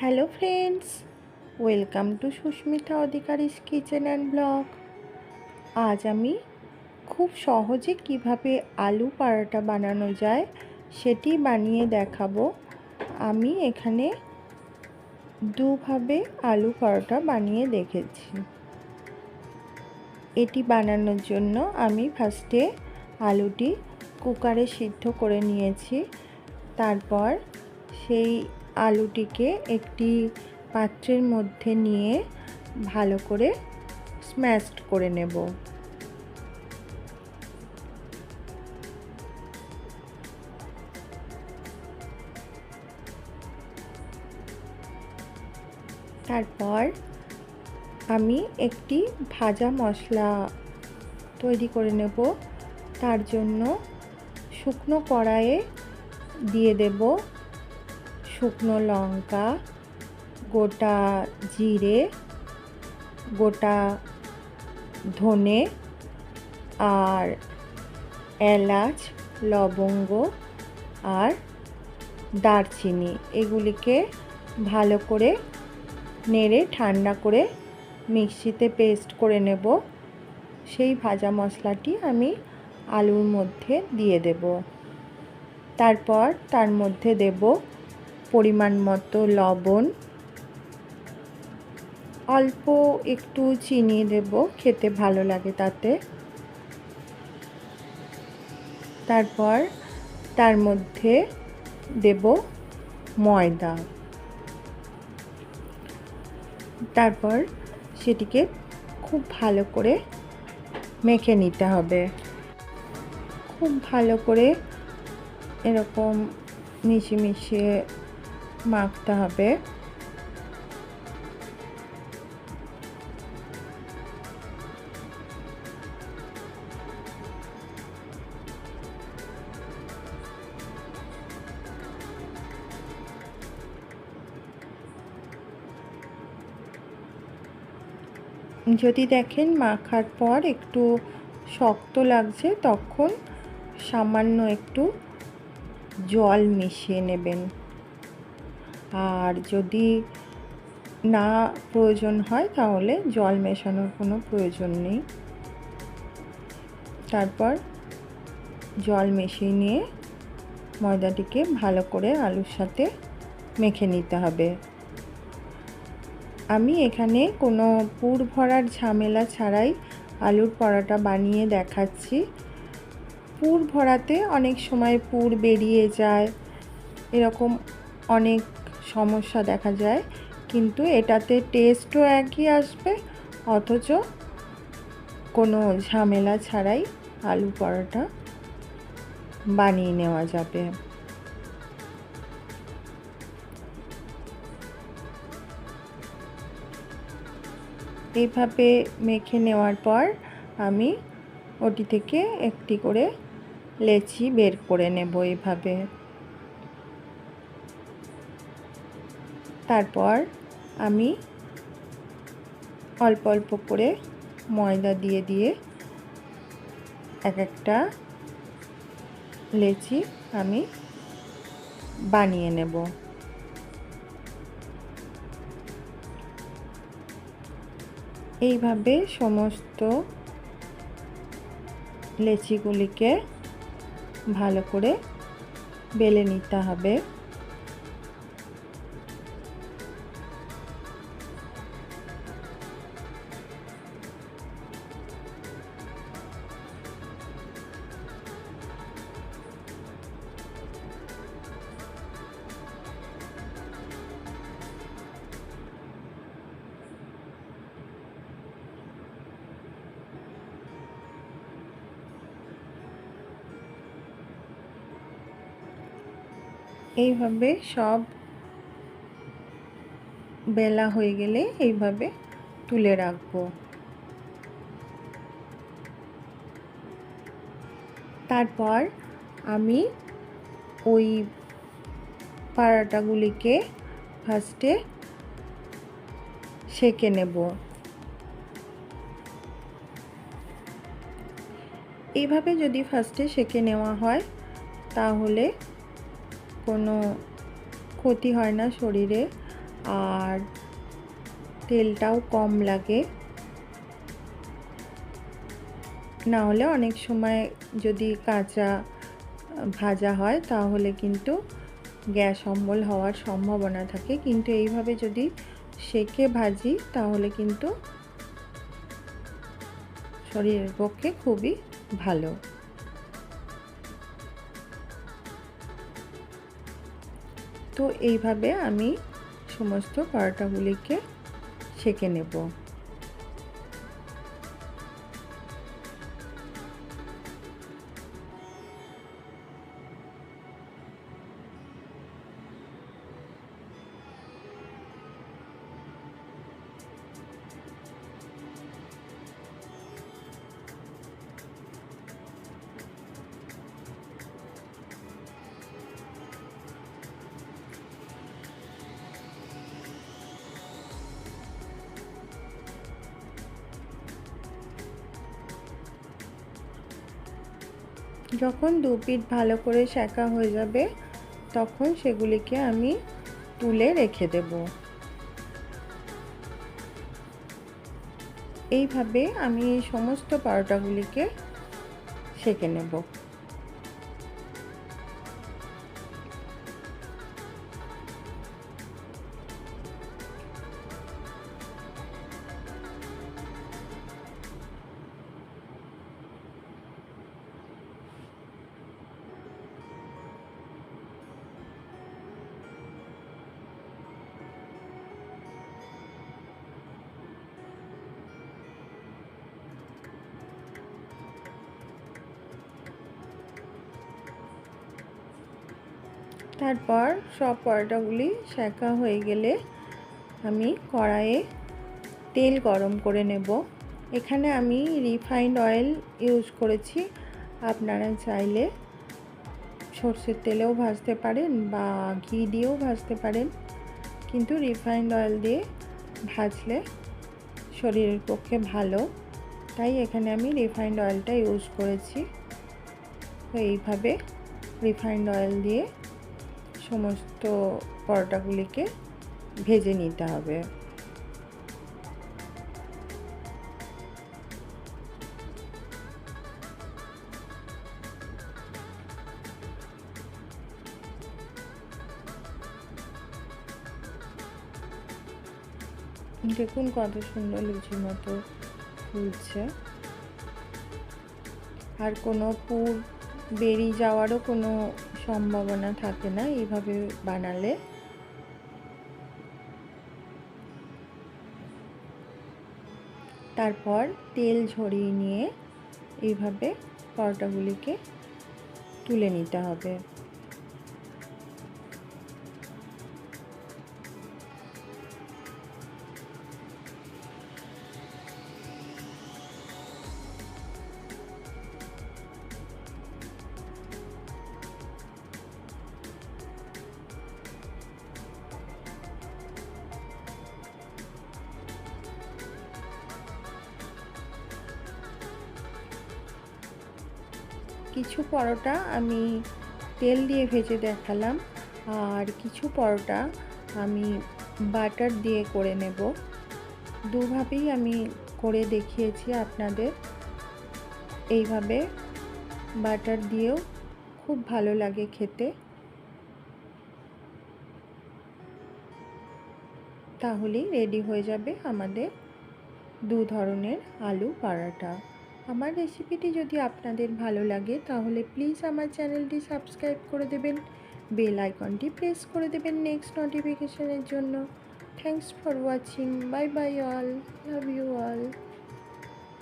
Hello friends, welcome to Susmita Adhikari's kitchen and blog. আজ আমি খুব সহজে কীভাবে আলু পরাটা বানানো যায় সেটি বানিয়ে দেখাবো। আমি এখানে দুভাবে আলু পরোটা বানিয়ে দেখেছি। এটি বানানোর জন্য আমি ফার্স্টে আলুটি কুকারে সিদ্ধ করে নিয়েছি। তারপর সেই আলুটিকে একটি পাত্রের মধ্যে নিয়ে ভালো করে স্ম্যাশড করে নেব। তারপর আমি একটি ভাজা মশলা তৈরি করে নেব। তার জন্য শুকনো কড়াইয়ে দিয়ে দেব শুকনো লঙ্কা, গোটা জিরে, গোটা ধনে আর এলাচ, লবঙ্গ আর দারচিনি। এগুলিকে ভালো করে নেড়ে, ঠান্ডা করে মিক্সিতে পেস্ট করে নেব। সেই ভাজা মশলাটি আমি আলুর মধ্যে দিয়ে দেব। তারপর তার মধ্যে দেব পরিমাণ মতো লবণ। অল্প একটু চিনি দেব, খেতে ভালো লাগে তাতে। তারপর তার মধ্যে দেব ময়দা। তারপর সেটিকে খুব ভালো করে মেখে নিতে হবে। খুব ভালো করে এরকম মিশিয়ে মিশিয়ে মাখতে হবে। যদি দেখেন মাখার পর একটু শক্ত লাগছে, তখন সামান্য একটু জল মিশিয়ে নেবেন। আর যদি না প্রয়োজন হয় তাহলে জল মেশানোর কোনো প্রয়োজন নেই। তারপর জল মিশিয়ে নিয়ে ময়দাটিকে ভালো করে আলুর সাথে মেখে নিতে হবে। আমি এখানে কোনো পুর ভরার ঝামেলা ছাড়াই আলুর পরোটা বানিয়ে দেখাচ্ছি। পুর ভরাতে অনেক সময় পুর বেরিয়ে যায়। এরকম অনেক সমস্যা দেখা যায়, কিন্তু এটাতে টেস্টও একই আসবে, অথচ কোনো ঝামেলা ছাড়াই আলু পরোটা বানিয়ে নেওয়া যাবে। এইভাবে মেখে নেওয়ার পর আমি ওটি থেকে একটি করে লেচি বের করে নেব এইভাবে তারপর আমি অল্প অল্প করে ময়দা দিয়ে দিয়ে এক একটা লেচি আমি বানিয়ে নেব। এইভাবে সমস্ত লেচিগুলিকে ভালো করে বেলে নিতে হবে। এইভাবে সব বেলা হয়ে গেলে এইভাবে তুলে রাখব। তারপর আমি ওই পাড়াটাগুলিকে ফার্স্টে সেকে নেব। এইভাবে যদি ফার্স্টে সেকে নেওয়া হয়, তাহলে কোনো ক্ষতি হয় না শরীরে, আর তেলটাও কম লাগে। না হলে অনেক সময় যদি কাঁচা ভাজা হয়, তাহলে কিন্তু গ্যাস অম্বল হওয়ার সম্ভাবনা থাকে। কিন্তু এইভাবে যদি সেকে ভাজি, তাহলে কিন্তু শরীরের পক্ষে খুবই ভালো। তো এইভাবে আমি সমস্ত পরোটাগুলিকে সেঁকে নেব। যখন দু পিঠ ভালো করে শেখা হয়ে যাবে, তখন সেগুলিকে আমি তুলে রেখে দেব। এইভাবে আমি সমস্ত পারোটাগুলিকে সেঁকে নেব। তারপর সব পরোটাগুলি সেঁকা হয়ে গেলে আমি কড়াইয়ে তেল গরম করে নেব। এখানে আমি রিফাইন্ড অয়েল ইউজ করেছি। আপনারা চাইলে সর্ষের তেলেও ভাজতে পারেন বা ঘি দিয়েও ভাজতে পারেন। কিন্তু রিফাইন্ড অয়েল দিয়ে ভাজলে শরীরের পক্ষে ভালো। তাই এখানে আমি রিফাইন্ড অয়েলটা ইউজ করেছি। তো এইভাবে রিফাইন্ড অয়েল দিয়ে সমস্ত পরোটাগুলিকে ভেজে নিতে হবে। দেখুন কত সুন্দর লুচির মতো ফুলছে। আর কোনো পুর বেরিয়ে যাওয়ারও কোনো সম্ভাবনা থাকে না এইভাবে বানালে। তারপর তেল ঝরিয়ে নিয়ে এইভাবে পরোটাগুলিকে তুলে নিতে হবে। কিছু পরোটা আমি তেল দিয়ে ভেজে দেখালাম আর কিছু পরোটা আমি বাটার দিয়ে করে নেব। দুভাবেই আমি করে দেখিয়েছি আপনাদের। এইভাবে বাটার দিয়েও খুব ভালো লাগে খেতে। তাহলেই রেডি হয়ে যাবে আমাদের দু ধরনের আলু পরাঠা আমার রেসিপিটি যদি আপনাদের ভালো লাগে, তাহলে প্লিজ আমার চ্যানেলটি সাবস্ক্রাইব করে দেবেন। বেল আইকনটি প্রেস করে দেবেন নেক্সট নোটিফিকেশনের জন্য। Thanks for watching bye bye all love you all